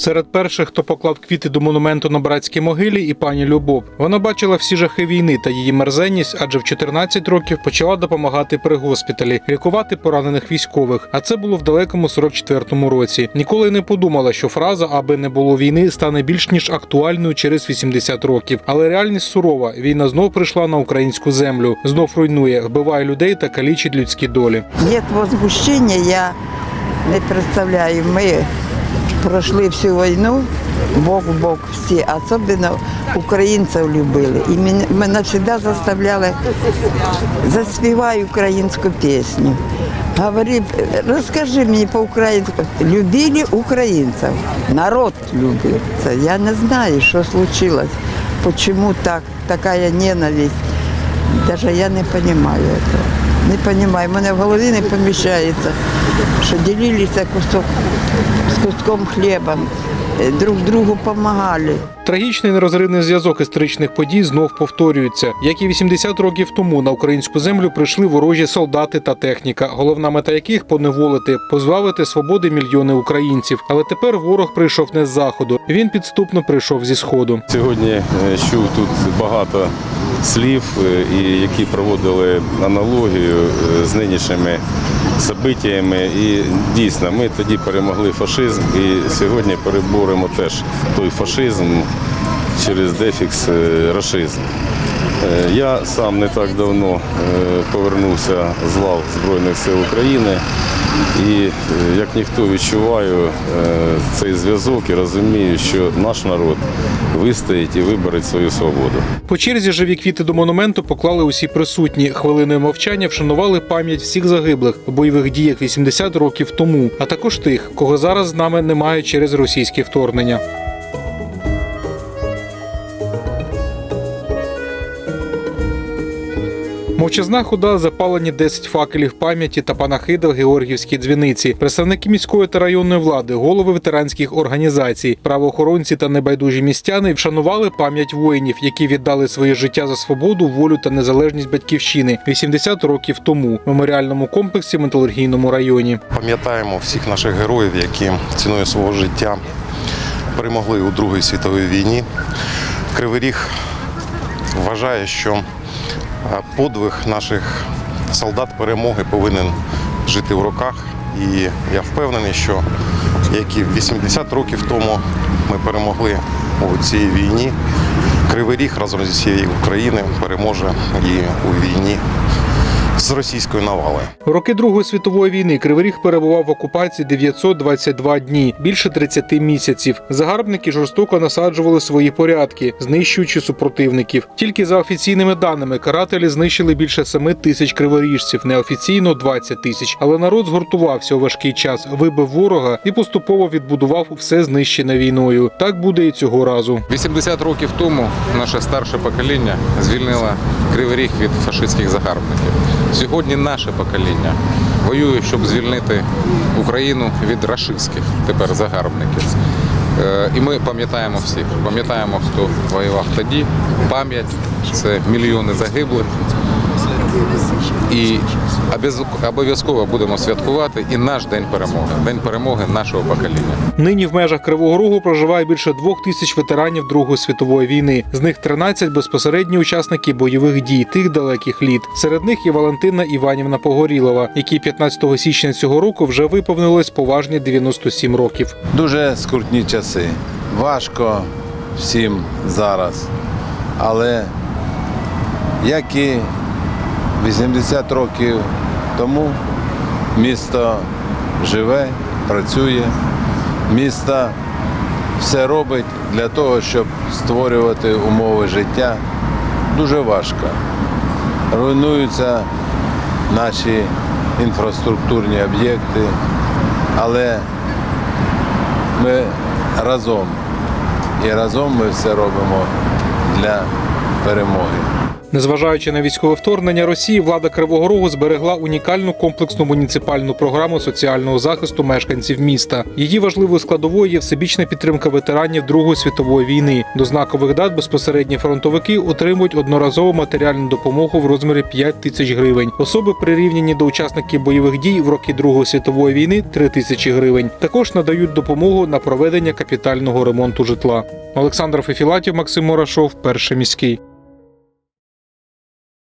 Серед перших, хто поклав квіти до монументу на братській могилі, і пані Любов. Вона бачила всі жахи війни та її мерзенність, адже в 14 років почала допомагати при госпіталі, лікувати поранених військових. А це було в далекому 44-му році. Ніколи не подумала, що фраза аби не було війни стане більш ніж актуальною через 80 років. Але реальність сурова. Війна знов прийшла на українську землю, знов руйнує, вбиває людей та калічить людські долі. Нет возмущения, я не представляю. Мы прошли всю війну, бок в бок всі, особливо українців любили. І мене, завжди заставляли заспівай українську пісню. Говори, розкажи мені по-українськи. Любили українців, народ любив це. Я не знаю, що случилось, чому так, така ненависть. Даже я не понимаю этого. Не. У мене в голові не поміщається, що ділилися кусок з куском хліба, е, друг другу допомагали. Трагічний нерозривний зв'язок історичних подій знов повторюється. Як і 80 років тому на українську землю прийшли ворожі солдати та техніка, головна мета яких поневолити, позбавити свободи мільйони українців. Але тепер ворог прийшов не з заходу. Він підступно прийшов зі сходу. Сьогодні е, чув тут багато слів, е, і які проводили аналогію з нинішніми событиями. І дійсно, ми тоді перемогли фашизм, і сьогодні переборемо теж той фашизм через дефікс е, рашизм. Е, Я сам не так давно е, повернувся з лав Збройних сил України і е, як ніхто відчуваю е, цей зв'язок і розумію, що наш народ вистоїть і виборить свою свободу. По черзі живі квіти до монументу поклали усі присутні. Хвилиною мовчання вшанували пам'ять всіх загиблих у бойових діях 80 років тому, а також тих, кого зараз з нами немає через російське вторгнення. Мовчазна хода запалені 10 факелів пам'яті та панахида в Георгіївській дзвіниці. Представники міської та районної влади, голови ветеранських організацій, правоохоронці та небайдужі містяни вшанували пам'ять воїнів, які віддали своє життя за свободу, волю та незалежність батьківщини 80 років тому в меморіальному комплексі в металургійному районі. Пам'ятаємо всіх наших героїв, які ціною свого життя перемогли у Другій світовій війні. Кривий Ріг вважає, що подвиг наших солдат перемоги повинен жити в руках. І я впевнений, що як і 80 років тому ми перемогли у цій війні, Кривий Ріг разом зі всією Україною переможе і у війні з російською навалою. Роки Другої світової війни Кривий Ріг перебував в окупації 922 дні, більше 30 місяців. Загарбники жорстоко насаджували свої порядки, знищуючи супротивників. Тільки за офіційними даними карателі знищили більше 7 тисяч криворіжців, неофіційно 20 тисяч. Але народ згуртувався у важкий час, вибив ворога і поступово відбудував все знищене війною. Так буде і цього разу. 80 років тому наше старше покоління звільнило Кривий Ріг від фашистських загарбників. Сьогодні наше покоління воює, щоб звільнити Україну від рашистських тепер загарбників. Е, І ми пам'ятаємо всіх. Пам'ятаємо, хто воював тоді. Пам'ять це мільйони загиблих. І обов'язково- обов'язково будемо святкувати і наш день перемоги, день перемоги нашого покоління. Нині в межах Кривого Рогу проживає більше двох тисяч ветеранів Другої світової війни. З них 13 безпосередні учасники бойових дій тих далеких літ. Серед них і Валентина Іванівна Погорілова, якій 15 січня цього року вже виповнилось поважні 97 років. Дуже скрутні часи. Важко всім зараз. Але як і 80 років тому місто живе, працює, місто все робить для того, щоб створювати умови життя. Дуже важко. Руйнуються наші інфраструктурні об'єкти, але ми разом. І разом ми все робимо для перемоги. Незважаючи на військове вторгнення Росії, влада Кривого Рогу зберегла унікальну комплексну муніципальну програму соціального захисту мешканців міста. Її важливою складовою є всебічна підтримка ветеранів Другої світової війни. До знакових дат безпосередні фронтовики отримують одноразову матеріальну допомогу в розмірі 5 тисяч гривень. Особи прирівняні до учасників бойових дій в роки Другої світової війни 3 тисячі гривень. Також надають допомогу на проведення капітального ремонту житла. Олександр Фефілатів, Максим Мурашов, перший міський.